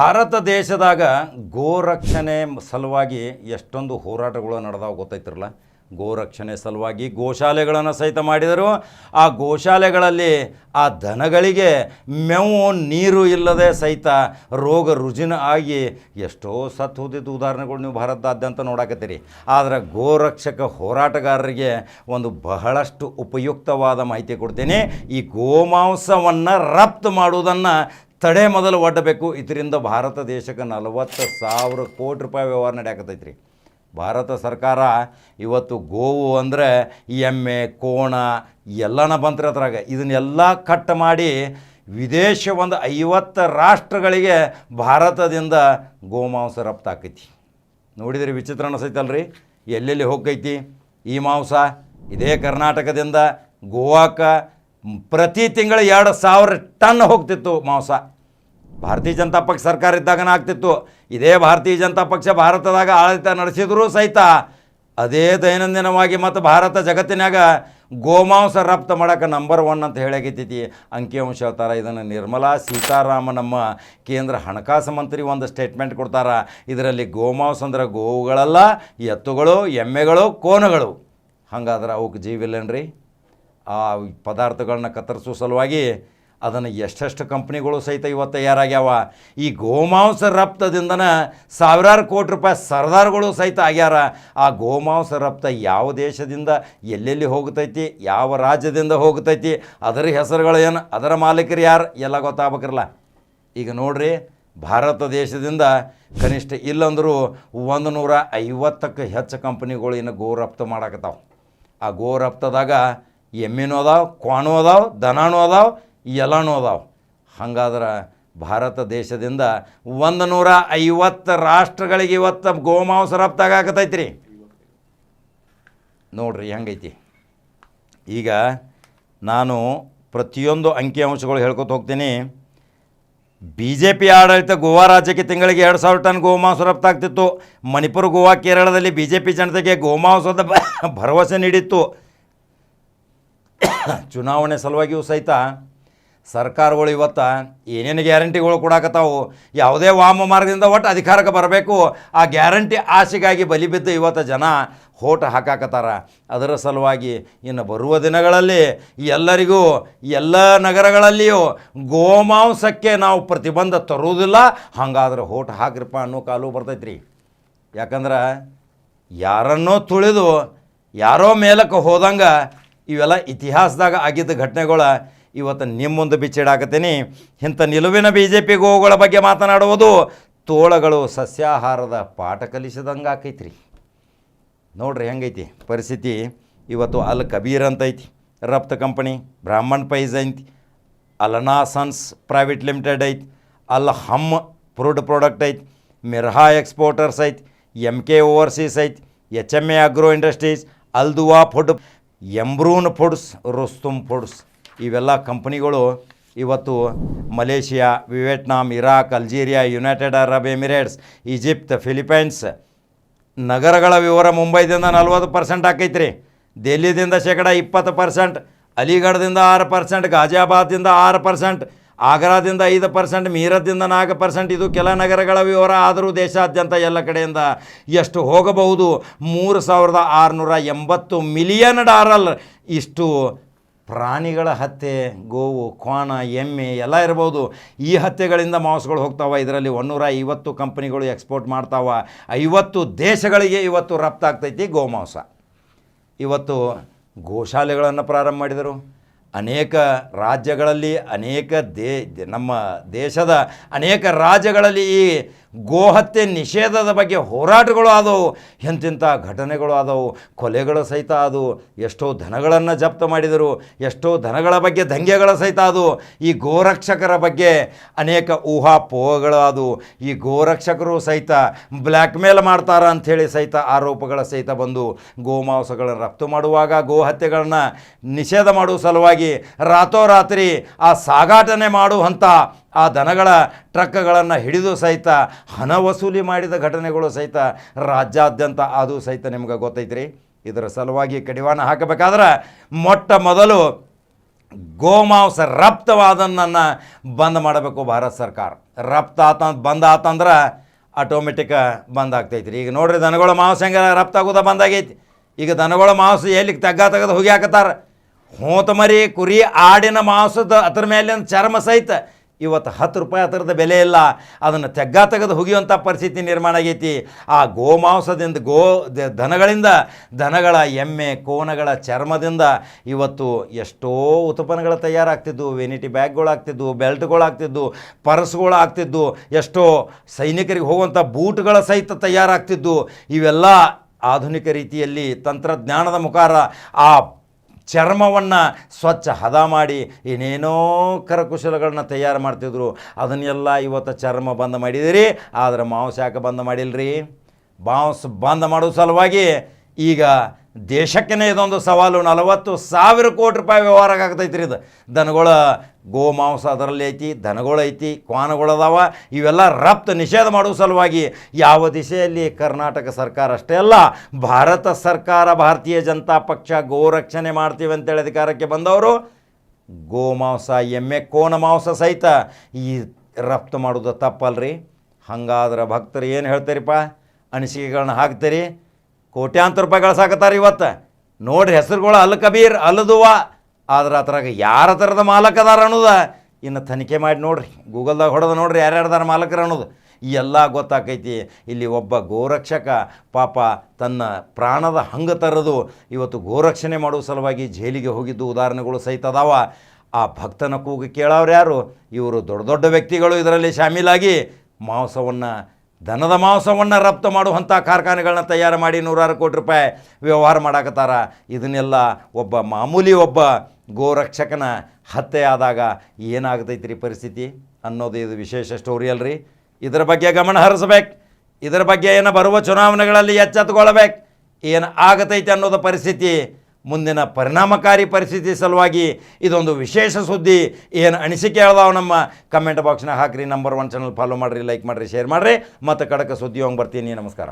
ಭಾರತ ದೇಶದಾಗ ಗೋರಕ್ಷಣೆ ಸಲುವಾಗಿ ಎಷ್ಟೊಂದು ಹೋರಾಟಗಳು ನಡೆದಾವ ಗೊತ್ತೈತಿರಲ್ಲ? ಗೋರಕ್ಷಣೆ ಸಲುವಾಗಿ ಗೋಶಾಲೆಗಳನ್ನು ಸಹಿತ ಮಾಡಿದರು. ಆ ಗೋಶಾಲೆಗಳಲ್ಲಿ ಆ ದನಗಳಿಗೆ ಮೇವು ನೀರು ಇಲ್ಲದೆ ಸಹಿತ ರೋಗ ರುಜಿನ ಆಗಿ ಎಷ್ಟೋ ಸತ್ತು ಹೋದಿದ್ದು ಉದಾಹರಣೆಗಳು ನೀವು ಭಾರತದಾದ್ಯಂತ ನೋಡಾಕತ್ತೀರಿ. ಆದರೆ ಗೋರಕ್ಷಕ ಹೋರಾಟಗಾರರಿಗೆ ಒಂದು ಬಹಳಷ್ಟು ಉಪಯುಕ್ತವಾದ ಮಾಹಿತಿ ಕೊಡ್ತೇನೆ. ಈ ಗೋಮಾಂಸವನ್ನು ರಫ್ತು ಮಾಡುವುದನ್ನು ತಡೆ ಮೊದಲು ಒಡ್ಡಬೇಕು ಇದರಿಂದ ಭಾರತ ದೇಶಕ್ಕೆ ನಲವತ್ತು ಸಾವಿರ ಕೋಟಿ ರೂಪಾಯಿ ವ್ಯವಹಾರ ನಡೆಯಾಕತ್ತೈತ್ರಿ. ಭಾರತ ಸರ್ಕಾರ ಇವತ್ತು ಗೋವು ಅಂದರೆ ಎಮ್ಮೆ, ಕೋಣ ಎಲ್ಲನ ಬಂತ್ರಿ ಅದ್ರಾಗ. ಇದನ್ನೆಲ್ಲ ಕಟ್ ಮಾಡಿ ವಿದೇಶ ಒಂದು ಐವತ್ತು ರಾಷ್ಟ್ರಗಳಿಗೆ ಭಾರತದಿಂದ ಗೋಮಾಂಸ ರಫ್ತಾಕೈತಿ ನೋಡಿದರೆ ವಿಚಿತ್ರ ಅನಿಸೈತಲ್ರಿ ಎಲ್ಲೆಲ್ಲಿ ಹೋಗೈತಿ? ಈ ಮಾಂಸ ಇದೇ ಕರ್ನಾಟಕದಿಂದ ಗೋವಾಕ್ಕೆ ಪ್ರತಿ ತಿಂಗಳು ಎರಡು ಸಾವಿರ ಟನ್ ಹೋಗ್ತಿತ್ತು ಮಾಂಸ. ಭಾರತೀಯ ಜನತಾ ಪಕ್ಷ ಸರ್ಕಾರ ಇದ್ದಾಗನೇ ಆಗ್ತಿತ್ತು? ಇದೇ ಭಾರತೀಯ ಜನತಾ ಪಕ್ಷ ಭಾರತದಾಗ ಆಡಳಿತ ನಡೆಸಿದರೂ ಸಹಿತ ಅದೇ ದೈನಂದಿನವಾಗಿ ಮತ್ತು ಭಾರತ ಜಗತ್ತಿನಾಗ ಗೋಮಾಂಸ ರಫ್ತು ಮಾಡೋಕೆ ನಂಬರ್ ಒನ್ ಅಂತ ಹೇಳಾಗೈತಿ ಅಂಕಿಅಂಶ ಹೇಳ್ತಾರೆ, ಇದನ್ನು ನಿರ್ಮಲಾ ಸೀತಾರಾಮ ನಮ್ಮ ಕೇಂದ್ರ ಹಣಕಾಸು ಮಂತ್ರಿ ಒಂದು ಸ್ಟೇಟ್ಮೆಂಟ್ ಕೊಡ್ತಾರೆ. ಇದರಲ್ಲಿ ಗೋಮಾಂಸ ಅಂದ್ರೆ ಗೋವುಗಳಲ್ಲ, ಎತ್ತುಗಳು, ಎಮ್ಮೆಗಳು, ಕೋನಗಳು. ಹಂಗಾದ್ರೆ ಅವಕ್ಕೆ ಜೀವಿಲ್ಲನ್ರಿ? ಆ ಪದಾರ್ಥಗಳನ್ನ ಕತ್ತರಿಸೋ ಸಲುವಾಗಿ ಅದನ್ನು ಎಷ್ಟೆಷ್ಟು ಕಂಪ್ನಿಗಳು ಸಹಿತ ಇವತ್ತು ತಯಾರಾಗ್ಯಾವ? ಈ ಗೋಮಾಂಸ ರಫ್ತದಿಂದನ ಸಾವಿರಾರು ಕೋಟಿ ರೂಪಾಯಿ ಸರ್ದಾರ್ಗಳು ಸಹಿತ ಆಗ್ಯಾರ. ಆ ಗೋಮಾಂಸ ರಫ್ತ ಯಾವ ದೇಶದಿಂದ ಎಲ್ಲೆಲ್ಲಿ ಹೋಗ್ತೈತಿ, ಯಾವ ರಾಜ್ಯದಿಂದ ಹೋಗ್ತೈತಿ, ಅದರ ಹೆಸರುಗಳು ಏನು ಅದರ ಮಾಲೀಕರು ಯಾರು, ಎಲ್ಲ ಗೊತ್ತಾಗ್ಬೇಕಿರಲ್ಲ. ಈಗ ನೋಡ್ರಿ, ಭಾರತ ದೇಶದಿಂದ ಕನಿಷ್ಠ ಇಲ್ಲಂದರೂ ಒಂದು ನೂರ ಐವತ್ತಕ್ಕೆ ಹೆಚ್ಚು ಕಂಪ್ನಿಗಳು ಇನ್ನು ಗೋ ರಫ್ತು ಮಾಡಾಕತ್ತಾವೆ. ಆ ಗೋ ರಫ್ತದಾಗ ಎಮ್ಮಿನೂ ಅದಾವ ಅದಾವ, ದನಾನು ಅದಾವ ಎಲ್ಲನೂ ಅದಾವೆ. ಹಂಗಾದ್ರೆ ಭಾರತ ದೇಶದಿಂದ ಒಂದು ನೂರ ಐವತ್ತು ರಾಷ್ಟ್ರಗಳಿಗೆ ಇವತ್ತು ಗೋಮಾಂಸ ರಫ್ತಾಗತೈತ್ರಿ ನೋಡ್ರಿ ಹೆಂಗೈತಿ. ಈಗ ನಾನು ಪ್ರತಿಯೊಂದು ಅಂಕಿಅಂಶಗಳು ಹೇಳ್ಕೊತ ಹೋಗ್ತೀನಿ. ಬಿ ಜೆ ಪಿ ಆಡಳಿತ ಗೋವಾ ರಾಜ್ಯಕ್ಕೆ ತಿಂಗಳಿಗೆ ಎರಡು ಸಾವಿರ ಟನ್ ಗೋಮಾಂಸ ರಫ್ತಾಗ್ತಿತ್ತು ಮಣಿಪುರ, ಗೋವಾ, ಕೇರಳದಲ್ಲಿ ಬಿ ಜೆ ಪಿ ಜನತೆಗೆ ಗೋಮಾಂಸದ ಭರವಸೆ ನೀಡಿತ್ತು. ಚುನಾವಣೆ ಸಲುವಾಗಿಯೂ ಸಹಿತ ಸರ್ಕಾರಗಳು ಇವತ್ತು ಏನೇನು ಗ್ಯಾರಂಟಿಗಳು ಕೊಡಾಕತ್ತಾವು, ಯಾವುದೇ ವಾಮ ಮಾರ್ಗದಿಂದ ಒಟ್ಟು ಅಧಿಕಾರಕ್ಕೆ ಬರಬೇಕು, ಆ ಗ್ಯಾರಂಟಿ ಆಸೆಗಾಗಿ ಬಲಿ ಬಿದ್ದು ಇವತ್ತು ಜನ ಹೋಟ ಹಾಕಾಕತ್ತಾರ. ಅದರ ಸಲುವಾಗಿ ಇನ್ನು ಬರುವ ದಿನಗಳಲ್ಲಿ ಎಲ್ಲರಿಗೂ ಎಲ್ಲ ನಗರಗಳಲ್ಲಿಯೂ ಗೋಮಾಂಸಕ್ಕೆ ನಾವು ಪ್ರತಿಬಂಧ ತರುವುದಿಲ್ಲ. ಹಾಗಾದ್ರೆ ಹೋಟ ಹಾಕ್ರಿಪ್ಪ ಅನ್ನೋ ಕಾಲು ಬರ್ತೈತ್ರಿ. ಯಾಕಂದ್ರೆ ಯಾರನ್ನೋ ತುಳಿದು, ಯಾರೋ ಮೇಲಕ್ಕೆ ಹೋದಂಗೆ ಇವೆಲ್ಲ ಇತಿಹಾಸದಾಗ ಆಗಿದ್ದ ಘಟನೆಗಳ ಇವತ್ತು ನಿಮ್ಮ ಮುಂದೆ ಬಿಚ್ಚಿಡಾಕತ್ತೀನಿ. ಇಂಥ ನಿಲುವಿನ ಬಿ ಜೆ ಪಿ ಗೋವುಗಳ ಬಗ್ಗೆ ಮಾತನಾಡುವುದು ತೋಳಗಳು ಸಸ್ಯಾಹಾರದ ಪಾಠ ಕಲಿಸಿದಂಗೆ ಆಕೈತ್ರಿ. ನೋಡ್ರಿ ಹೆಂಗೈತಿ ಪರಿಸ್ಥಿತಿ. ಇವತ್ತು ಅಲ್ ಕಬೀರ್ ಅಂತ ಐತಿ ರಫ್ತು ಕಂಪನಿ, ಬ್ರಾಹ್ಮಣ್ ಪೈಸ್ ಐತಿ ಅಲನಾ ಸನ್ಸ್ ಪ್ರೈವೇಟ್ ಲಿಮಿಟೆಡ್ ಐತಿ, ಅಲ್ ಹಮ್ ಫುಡ್ ಪ್ರಾಡಕ್ಟ್ ಐತಿ, ಮಿರ್ಹಾ ಎಕ್ಸ್ಪೋರ್ಟರ್ಸ್ ಐತಿ ಎಂ ಕೆ ಓವರ್ಸೀಸ್ ಐತಿ, H M A agro industries, Al Dua food ಎಂಬ್ರೂನ್ foods Rustam foods. ಇವೆಲ್ಲ ಕಂಪ್ನಿಗಳು ಇವತ್ತು Malaysia, Vietnam, Iraq, Algeria, United Arab Emirates, Egypt Philippines ನಗರಗಳ ವಿವರ ಮುಂಬೈದಿಂದ ನಲ್ವತ್ತು ಪರ್ಸೆಂಟ್ ಆಕೈತ್ರಿ. ದೆಹಲಿದಿಂದ ಶೇಕಡ ಇಪ್ಪತ್ತು ಪರ್ಸೆಂಟ್, ಅಲಿಗಢದಿಂದ ಆರು ಪರ್ಸೆಂಟ್ ಗಾಜಿಯಾಬಾದಿಂದ ಆರು ಪರ್ಸೆಂಟ್, ಆಗ್ರಾದಿಂದ ಐದು ಪರ್ಸೆಂಟ್, ಮೀರತ್ದಿಂದ ನಾಲ್ಕು ಪರ್ಸೆಂಟ್ ಇದು ಕೆಲ ನಗರಗಳ ವಿವರ. ಆದರೂ ದೇಶಾದ್ಯಂತ ಎಲ್ಲ ಕಡೆಯಿಂದ ಎಷ್ಟು ಹೋಗಬಹುದು? ಮೂರು ಸಾವಿರದ ಆರುನೂರ ಎಂಬತ್ತು ಮಿಲಿಯನ್ ಡಾರಲ್ ಇಷ್ಟು ಪ್ರಾಣಿಗಳ ಹತ್ಯೆ, ಗೋವು, ಕ್ವಾಣ, ಎಮ್ಮೆ ಎಲ್ಲ ಇರ್ಬೋದು. ಈ ಹತ್ಯೆಗಳಿಂದ ಮಾಂಸಗಳು ಹೋಗ್ತಾವೆ. ಇದರಲ್ಲಿ ಒನ್ನೂರ ಐವತ್ತು ಕಂಪ್ನಿಗಳು ಎಕ್ಸ್ಪೋರ್ಟ್ ಮಾಡ್ತಾವ. ಐವತ್ತು ದೇಶಗಳಿಗೆ ಇವತ್ತು ರಫ್ತಾಗ್ತೈತಿ ಗೋಮಾಂಸ. ಇವತ್ತು ಗೋಶಾಲೆಗಳನ್ನು ಪ್ರಾರಂಭ ಮಾಡಿದರು. ಅನೇಕ ರಾಜ್ಯಗಳಲ್ಲಿ ಅನೇಕ ದೇ, ನಮ್ಮ ದೇಶದ ಅನೇಕ ರಾಜ್ಯಗಳಲ್ಲಿ ಈ ಗೋಹತ್ಯೆ ನಿಷೇಧದ ಬಗ್ಗೆ ಹೋರಾಟಗಳು ಆದವು, ಎಂತಿಂಥ ಘಟನೆಗಳು ಆದವು, ಕೊಲೆಗಳು ಸಹಿತ ಅದು ಎಷ್ಟೋ ದನಗಳನ್ನು ಜಪ್ತ ಮಾಡಿದರು, ಎಷ್ಟೋ ದನಗಳ ಬಗ್ಗೆ ದಂಗೆಗಳ ಸಹಿತ ಅದು ಈ ಗೋರಕ್ಷಕರ ಬಗ್ಗೆ ಅನೇಕ ಊಹಾಪೋಹಗಳು ಅದು ಈ ಗೋರಕ್ಷಕರು ಸಹಿತ ಬ್ಲ್ಯಾಕ್ ಮೇಲ್ ಮಾಡ್ತಾರ ಅಂಥೇಳಿ ಸಹಿತ ಆರೋಪಗಳ ಸಹಿತ ಬಂದು ಗೋಮಾಂಸಗಳನ್ನು ರಫ್ತು ಮಾಡುವಾಗ ಗೋ ಹತ್ಯೆಗಳನ್ನ ನಿಷೇಧ ಮಾಡುವ ಸಲುವಾಗಿ ರಾತೋರಾತ್ರಿ ಆ ಸಾಗಾಟನೆ ಮಾಡುವಂಥ ಆ ದನಗಳ ಟ್ರಕ್ಗಳನ್ನು ಹಿಡಿದು ಸಹಿತ, ಹಣ ವಸೂಲಿ ಮಾಡಿದ ಘಟನೆಗಳು ಸಹಿತ, ರಾಜ್ಯಾದ್ಯಂತ ಅದು ಸಹಿತ ನಿಮ್ಗೆ ಗೊತ್ತೈತ್ರಿ. ಇದರ ಸಲುವಾಗಿ ಕಡಿವಾಣ ಹಾಕಬೇಕಾದ್ರೆ ಮೊಟ್ಟ ಮೊದಲು ಗೋಮಾಂಸ ರಪ್ತವಾದನ್ನು ಬಂದ್ ಮಾಡಬೇಕು ಭಾರತ ಸರ್ಕಾರ. ರಪ್ತ ಆತ ಬಂದ್ ಆತಂದ್ರೆ ಆಟೋಮೆಟಿಕ್ ಬಂದ್ ಆಗ್ತೈತ್ರಿ. ಈಗ ನೋಡ್ರಿ ದನಗಳ ಮಾಂಸ ಹೆಂಗೆ ರಪ್ತಾಗೋದ ಬಂದಾಗೈತಿ ಈಗ ದನಗಳ ಮಾಂಸ ಎಲ್ಲಿ ತಗ್ಗ ತೆಗೆದು ಹೋಗಿ ಹಾಕತ್ತಾರ ಹೋತ ಮರಿ ಕುರಿ ಆಡಿನ ಮಾಂಸದ ಅದ್ರ ಮೇಲಿನ ಚರ್ಮ ಸಹಿತ ಇವತ್ತು ಹತ್ತು ರೂಪಾಯಿ ಹತ್ತಿರದ ಬೆಲೆ ಇಲ್ಲ. ಅದನ್ನು ತೆಗ್ಗ ತೆಗೆದು ಹುಗಿಯುವಂಥ ಪರಿಸ್ಥಿತಿ ನಿರ್ಮಾಣ ಆಗೈತಿ. ಆ ಗೋಮಾಂಸದಿಂದ ಗೋ ದನಗಳಿಂದ, ದನಗಳ ಎಮ್ಮೆ, ಕೋನಗಳ ಚರ್ಮದಿಂದ ಇವತ್ತು ಎಷ್ಟೋ ಉತ್ಪನ್ನಗಳು ತಯಾರಾಗ್ತಿದ್ವು. ವೆನಿಟಿ ಬ್ಯಾಗ್ಗಳು ಆಗ್ತಿದ್ವು ಬೆಲ್ಟ್ಗಳು ಆಗ್ತಿದ್ವು ಪರ್ಸ್ಗಳು ಆಗ್ತಿದ್ವು ಎಷ್ಟೋ ಸೈನಿಕರಿಗೆ ಹೋಗುವಂಥ ಬೂಟ್ಗಳ ಸಹಿತ ತಯಾರಾಗ್ತಿದ್ವು. ಇವೆಲ್ಲ ಆಧುನಿಕ ರೀತಿಯಲ್ಲಿ ತಂತ್ರಜ್ಞಾನದ ಮುಖಾರ ಆ ಚರ್ಮವನ್ನು ಸ್ವಚ್ಛ ಹದ ಮಾಡಿ ಏನೇನೋ ಕರಕುಶಲಗಳನ್ನ ತಯಾರು ಮಾಡ್ತಿದ್ರು, ಅದನ್ನೆಲ್ಲ ಇವತ್ತು ಚರ್ಮ ಬಂದ್ ಮಾಡಿದಿರಿ, ಆದರೆ ಮಾಂಸ ಯಾಕೆ ಬಂದ್ ಮಾಡಿಲ್ರಿ? ಮಾಂಸ ಬಂದ್ ಮಾಡೋ ಸಲುವಾಗಿ ಈಗ ದೇಶಕ್ಕೇ ಇದೊಂದು ಸವಾಲು. ನಲವತ್ತು ಸಾವಿರ ಕೋಟಿ ರೂಪಾಯಿ ವ್ಯವಹಾರ ಆಗ್ತೈತಿ ರೀ ಇದು. ದನಗಳ ಗೋಮಾಂಸ ಅದರಲ್ಲಿ ಐತಿ, ದನಗಳು ಐತಿ, ಕ್ವಾನಗಳು ಇವೆಲ್ಲ ರಫ್ತು ನಿಷೇಧ ಮಾಡುವ ಸಲುವಾಗಿ ಯಾವ ದಿಶೆಯಲ್ಲಿ ಕರ್ನಾಟಕ ಸರ್ಕಾರ ಅಷ್ಟೇ ಅಲ್ಲ, ಭಾರತ ಸರ್ಕಾರ ಭಾರತೀಯ ಜನತಾ ಪಕ್ಷ ಗೋರಕ್ಷಣೆ ಮಾಡ್ತೀವಿ ಅಂತೇಳಿ ಅಧಿಕಾರಕ್ಕೆ ಬಂದವರು ಗೋಮಾಂಸ ಎಮ್ಮೆ, ಕೋನ ಮಾಂಸ ಸಹಿತ ಈ ರಫ್ತು ಮಾಡೋದು ತಪ್ಪಲ್ರಿ. ಹಂಗಾದ್ರೆ ಭಕ್ತರು ಏನು ಹೇಳ್ತೀರಿಪ್ಪ? ಅನಿಸಿಕೆಗಳನ್ನ ಹಾಕ್ತೀರಿ. ಕೋಟ್ಯಾಂತರ ರೂಪಾಯಿ ಗಳಿಸಾಕತ್ತಾರೆ ಇವತ್ತು. ನೋಡ್ರಿ ಹೆಸರುಗಳು ಅಲ್ ಕಬೀರ್ ಅಲ್ಲದುವ ಆದ್ರೆ ಅದ್ರಾಗ ಯಾರ ಥರದ ಮಾಲಕದಾರ ಅನ್ನೋದ ಇನ್ನು ತನಿಖೆ ಮಾಡಿ ನೋಡ್ರಿ. ಗೂಗಲ್ದಾಗ ಹೊಡೆದ ನೋಡ್ರಿ ಯಾರ್ಯಾರ್ದಾರ ಮಾಲಕರು ಅನ್ನೋದು. ಎಲ್ಲ ಗೊತ್ತಾಕೈತಿ. ಇಲ್ಲಿ ಒಬ್ಬ ಗೋರಕ್ಷಕ ಪಾಪ ತನ್ನ ಪ್ರಾಣದ ಹಂಗ ತರದು ಇವತ್ತು ಗೋರಕ್ಷಣೆ ಮಾಡುವ ಸಲುವಾಗಿ ಜೈಲಿಗೆ ಹೋಗಿದ್ದು ಉದಾಹರಣೆಗಳು ಸಹಿತ ಅದಾವ. ಆ ಭಕ್ತನ ಕೂಗು ಕೇಳೋರು ಯಾರು? ಇವರು ದೊಡ್ಡ ದೊಡ್ಡ ವ್ಯಕ್ತಿಗಳು ಇದರಲ್ಲಿ ಶಾಮೀಲಾಗಿ ಮಾಂಸವನ್ನು ದನದ ಮಾಂಸವನ್ನು ರಫ್ತು ಮಾಡುವಂಥ ಕಾರ್ಖಾನೆಗಳನ್ನ ತಯಾರು ಮಾಡಿ ನೂರಾರು ಕೋಟಿ ರೂಪಾಯಿ ವ್ಯವಹಾರ ಮಾಡಾಕತ್ತಾರ. ಇದನ್ನೆಲ್ಲ ಒಬ್ಬ ಮಾಮೂಲಿ ಒಬ್ಬ ಗೋರಕ್ಷಕನ ಹತ್ಯೆ ಆದಾಗ ಏನಾಗ್ತೈತಿ ರೀ ಪರಿಸ್ಥಿತಿ ಅನ್ನೋದು ಇದು ವಿಶೇಷ ಸ್ಟೋರಿ ಅಲ್ರಿ. ಇದರ ಬಗ್ಗೆ ಗಮನ ಹರಿಸ್ಬೇಕು. ಇದರ ಬಗ್ಗೆ ಏನು ಬರುವ ಚುನಾವಣೆಗಳಲ್ಲಿ ಎಚ್ಚೆತ್ತುಕೊಳ್ಬೇಕು ಏನು ಆಗತೈತೆ ಅನ್ನೋದು ಪರಿಸ್ಥಿತಿ ಮುಂದಿನ ಪರಿಣಾಮಕಾರಿ ಪರಿಸ್ಥಿತಿ ಸಲುವಾಗಿ ಇದೊಂದು ವಿಶೇಷ ಸುದ್ದಿ. ಏನು ಅನಿಸಿಕೆ ಹೇಳ್ದಾವೆ ನಮ್ಮ ಕಮೆಂಟ್ ಬಾಕ್ಸ್ನಾಗ ಹಾಕ್ರಿ. ನಂಬರ್ ಒನ್ ಚಾನಲ್ ಫಾಲೋ ಮಾಡಿರಿ ಲೈಕ್ ಮಾಡಿರಿ ಶೇರ್ ಮಾಡಿರಿ. ಮತ್ತು ಕಡಕ ಸುದ್ದಿ ಹೋಗಿ ಬರ್ತೀನಿ. ನಮಸ್ಕಾರ.